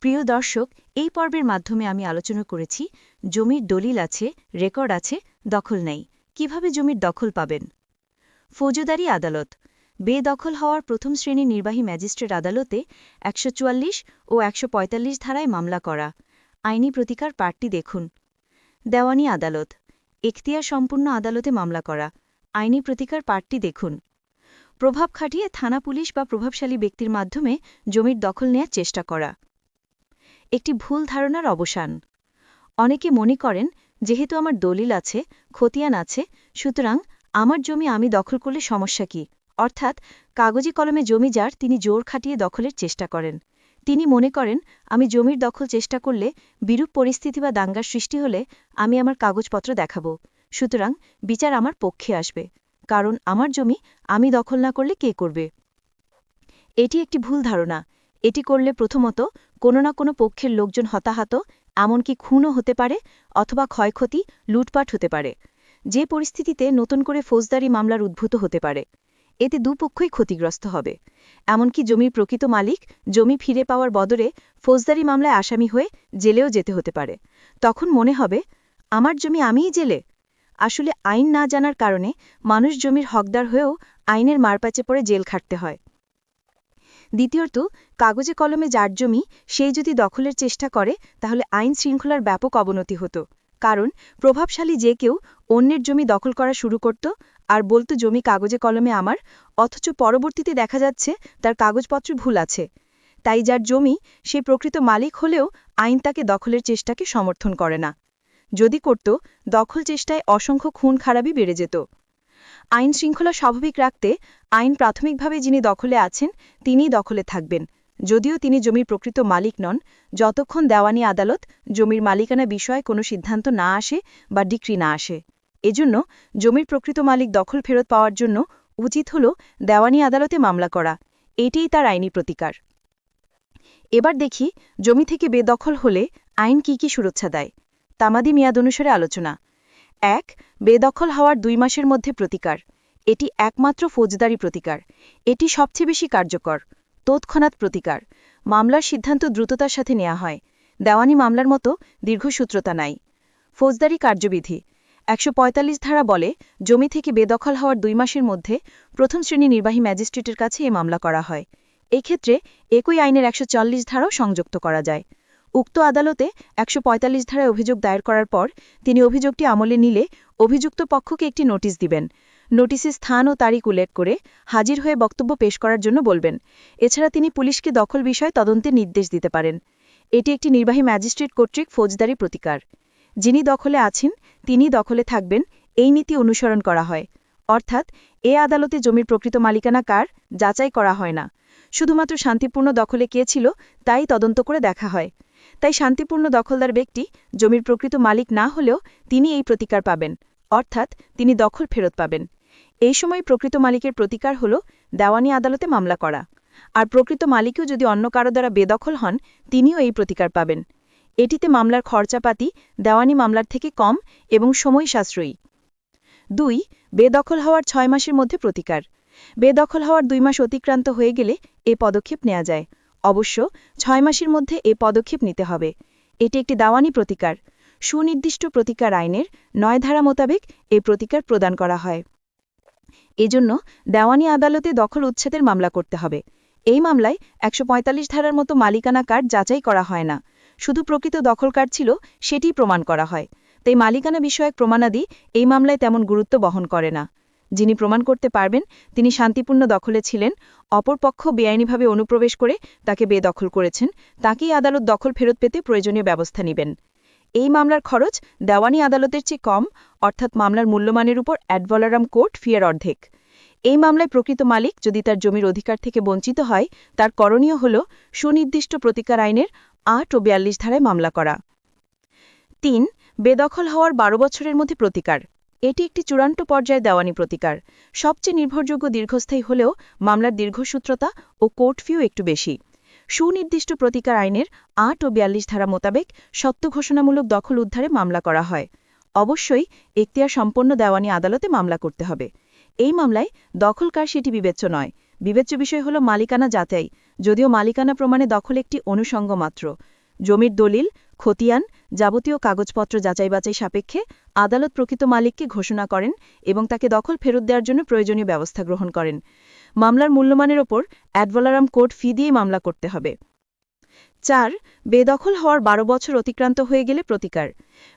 প্রিয় দর্শক, এই পর্বের মাধ্যমে আমি আলোচনা করেছি, জমির দলিল আছে, রেকর্ড আছে, দখল নেই। কীভাবে জমির দখল পাবেন? ফৌজদারি আদালত। বেদখল হওয়ার প্রথম শ্রেণির নির্বাহী ম্যাজিস্ট্রেট আদালতে একশ চুয়াল্লিশ ও একশো পঁয়তাল্লিশ ধারায় মামলা করা। আইনি প্রতিকার পাঠটি দেখুন। দেওয়ানি আদালত। এখতিয়ার সম্পূর্ণ আদালতে মামলা করা। আইনি প্রতিকার পাঠটি দেখুন। প্রভাব খাটিয়ে থানা পুলিশ বা প্রভাবশালী ব্যক্তির মাধ্যমে জমির দখল নেয়ার চেষ্টা করা। একটি ভুল ধারণার অবসান। অনেকে মনে করেন, যেহেতু আমার দলিল আছে, খতিয়ান আছে, সুতরাং আমার জমি আমি দখল করলে সমস্যা কি? অর্থাৎ, কাগজি কলমে জমি যার, তিনি জোর খাটিয়ে দখলের চেষ্টা করেন। তিনি মনে করেন, আমি জমির দখল চেষ্টা করলে বিরূপ পরিস্থিতি বা দাঙ্গার সৃষ্টি হলে আমি আমার কাগজপত্র দেখাব। সুতরাং বিচার আমার পক্ষে আসবে। কারণ আমার জমি আমি দখল না করলে কে করবে? এটি একটি ভুল ধারণা। এটি করলে প্রথমত কোনো না কোনো পক্ষের লোকজন হতাহত, এমনকি খুনও হতে পারে অথবা ক্ষয়ক্ষতি, লুটপাট হতে পারে। যে পরিস্থিতিতে নতুন করে ফৌজদারি মামলার উদ্ভূত হতে পারে, এতে দুপক্ষই ক্ষতিগ্রস্ত হবে। এমনকি জমির প্রকৃত মালিক, জমি ফিরে পাওয়ার বদরে ফৌজদারি মামলায় আসামি হয়ে জেলেও যেতে হতে পারে। তখন মনে হবে, আমার জমি আমিই জেলে? আসলে আইন না জানার কারণে মানুষ জমির হকদার হয়েও আইনের মারপ্যাচে পড়ে জেল খাটতে হয়। দ্বিতীয়ত, কাগজে কলমে যার জমি সেই যদি দখলের চেষ্টা করে, তাহলে আইন শৃঙ্খলার ব্যাপক অবনতি হতো। কারণ, প্রভাবশালী যে কেউ অন্যের জমি দখল করা শুরু করত, আর বলতো জমি কাগজে কলমে আমার, অথচ পরবর্তীতে দেখা যাচ্ছে তার কাগজপত্র ভুল আছে। তাই যার জমি সে প্রকৃত মালিক হলেও আইন তাকে দখলের চেষ্টাকে সমর্থন করে না। যদি করত, দখল চেষ্টায় অসংখ্য খুন খারাপই বেড়ে যেত। আইন শৃঙ্খলা স্বাভাবিক রাখতে আইন প্রাথমিকভাবে যিনি দখলে আছেন, তিনিই দখলে থাকবেন। যদিও তিনি জমির প্রকৃত মালিক নন, যতক্ষণ দেওয়ানি আদালত জমির মালিকানা বিষয়ে কোনো সিদ্ধান্ত না আসে বা ডিক্রি না আসে। এজন্য জমির প্রকৃত মালিক দখল ফেরত পাওয়ার জন্য উচিত হল দেওয়ানি আদালতে মামলা করা। এটিই তার আইনি প্রতিকার। এবার দেখি জমি থেকে বেদখল হলে আইন কি কি সুরক্ষা দেয়। তামাদি মেয়াদ অনুসারে আলোচনা। এক, বেদখল হওয়ার দুই মাসের মধ্যে প্রতিকার। এটি একমাত্র ফৌজদারি প্রতিকার। এটি সবচেয়ে বেশি কার্যকর। তৎক্ষণাৎ প্রতিকার। মামলার সিদ্ধান্ত দ্রুততার সাথে নেওয়া হয়। দেওয়ানি মামলার মতো দীর্ঘসূত্রতা নাই। ফৌজদারি কার্যবিধি। একশো পঁয়তাল্লিশ ধারা বলে, জমি থেকে বেদখল হওয়ার দুই মাসের মধ্যে প্রথম শ্রেণি নির্বাহী ম্যাজিস্ট্রেটের কাছে এ মামলা করা হয়। এক্ষেত্রে একই আইনের একশো চল্লিশ ধারাও সংযুক্ত করা যায়। উক্ত আদালতে একশো পঁয়তাল্লিশ ধারায় অভিযোগ দায়ের করার পর তিনি অভিযোগটি আমলে নিলে অভিযুক্ত পক্ষকে একটি নোটিশ দিবেন। নোটিসে স্থান ও তারিখ উল্লেখ করে হাজির হয়ে বক্তব্য পেশ করার জন্য বলবেন। এছাড়া তিনি পুলিশকে দখল বিষয়ে তদন্তের নির্দেশ দিতে পারেন। এটি একটি নির্বাহী ম্যাজিস্ট্রেট কর্তৃক ফৌজদারি প্রতিকার। যিনি দখলে আছেন, তিনি দখলে থাকবেন, এই নীতি অনুসরণ করা হয়। অর্থাৎ, এ আদালতে জমির প্রকৃত মালিকানা কার, যাচাই করা হয় না। শুধুমাত্র শান্তিপূর্ণ দখলে কে ছিল, তাই তদন্ত করে দেখা হয়। তাই শান্তিপূর্ণ দখলদার ব্যক্তি জমির প্রকৃত মালিক না হলেও তিনি এই প্রতিকার পাবেন, অর্থাৎ তিনি দখল ফেরত পাবেন। এই সময় প্রকৃত মালিকের প্রতিকার হল দেওয়ানি আদালতে মামলা করা। আর প্রকৃত মালিকও যদি অন্য কারও দ্বারা বেদখল হন, তিনিও এই প্রতিকার পাবেন। এটিতে মামলার খরচাপাতি, দেওয়ানি মামলার থেকে কম এবং সময় সাশ্রয়ী। দুই, বেদখল হওয়ার ছয় মাসের মধ্যে প্রতিকার। বেদখল হওয়ার দুই মাস অতিক্রান্ত হয়ে গেলে এ পদক্ষেপ নেওয়া যায়। অবশ্য ছয় মাসের মধ্যে এ পদক্ষেপ নিতে হবে। এটি একটি দাওয়ানি প্রতিকার। সুনির্দিষ্ট প্রতিকার আইনের নয় ধারা মোতাবেক এ প্রতিকার প্রদান করা হয়। এজন্য দেওয়ানি আদালতে দখল উচ্ছেদের মামলা করতে হবে। এই মামলায় একশো পঁয়তাল্লিশ ধারার মতো মালিকানা কার্ড যাচাই করা হয় না। শুধু প্রকৃত দখলকার ছিল সেটি প্রমাণ করা হয়। তাই মালিকানা বিষয়ক প্রমাণাদি এই মামলায় তেমন গুরুত্ব বহন করে না। যিনি প্রমাণ করতে পারবেন তিনি শান্তিপূর্ণ দখলে ছিলেন, অপরপক্ষ বেআইনিভাবে অনুপ্রবেশ করে তাকে বেদখল করেছেন, তাকেই আদালত দখল ফেরত পেতে প্রয়োজনীয় ব্যবস্থা নেবেন। এই মামলার খরচ দেওয়ানি আদালতের চেয়ে কম, অর্থাৎ মামলার মূল্যমানের উপর অ্যাডভলারাম কোর্ট ফিয়ার অর্ধেক। এই মামলায় প্রকৃত মালিক যদি তার জমির অধিকার থেকে বঞ্চিত হয়, তার করণীয় হল সুনির্দিষ্ট প্রতিকার আইনের আট ও বিয়াল্লিশ ধারায় মামলা করা। তিন, বেদখল হওয়ার বারো বছরের মধ্যে প্রতিকার। এটি একটি চূড়ান্ত পর্যায়ে দেওয়ানি প্রতিকার। সবচেয়ে নির্ভরযোগ্য দীর্ঘস্থায়ী হলেও মামলার দীর্ঘসূত্রতা ও কোর্ট ফিও একটু বেশি। সুনির্দিষ্ট প্রতিকার আইনের আট ও বিয়াল্লিশ ধারা মোতাবেক সত্য ঘোষণামূলক দখল উদ্ধারে মামলা করা হয়। অবশ্যই এখতিয়ার সম্পন্ন দেওয়ানি আদালতে মামলা করতে হবে। এই মামলায় দখলকার সেটি বিবেচ্য নয়। বিবেচ্য বিষয় হল মালিকানা যাচাই, যদিও মালিকানা প্রমাণে দখল একটি অনুষঙ্গ মাত্র। জমির দলিল খতিয়ান যাবতীয় কাগজপত্র যাচাই বাছাই সাপেক্ষে আদালত প্রকৃত মালিককে ঘোষণা করেন এবং তাকে দখল ফেরত দেওয়ার জন্য প্রয়োজনীয় ব্যবস্থা গ্রহণ করেন। মামলার মূল্যমানের ওপর অ্যাডভলারাম কোর্ট ফি দিয়ে মামলা করতে হবে। চার, বেদখল হওয়ার বারো বছর অতিক্রান্ত হয়ে গেলে প্রতিকার।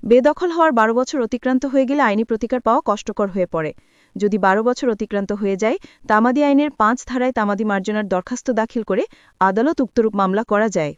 বেদখল হওয়ার বারো বছর অতিক্রান্ত হয়ে গেলে আইনি প্রতিকার পাওয়া কষ্টকর হয়ে পড়ে। যদি বারো বছর অতিক্রান্ত হয়ে যায়, তামাদি আইনের পাঁচ ধারায় তামাদি মার্জনার দরখাস্ত দাখিল করে আদালত উক্তরূপ মামলা করা যায়।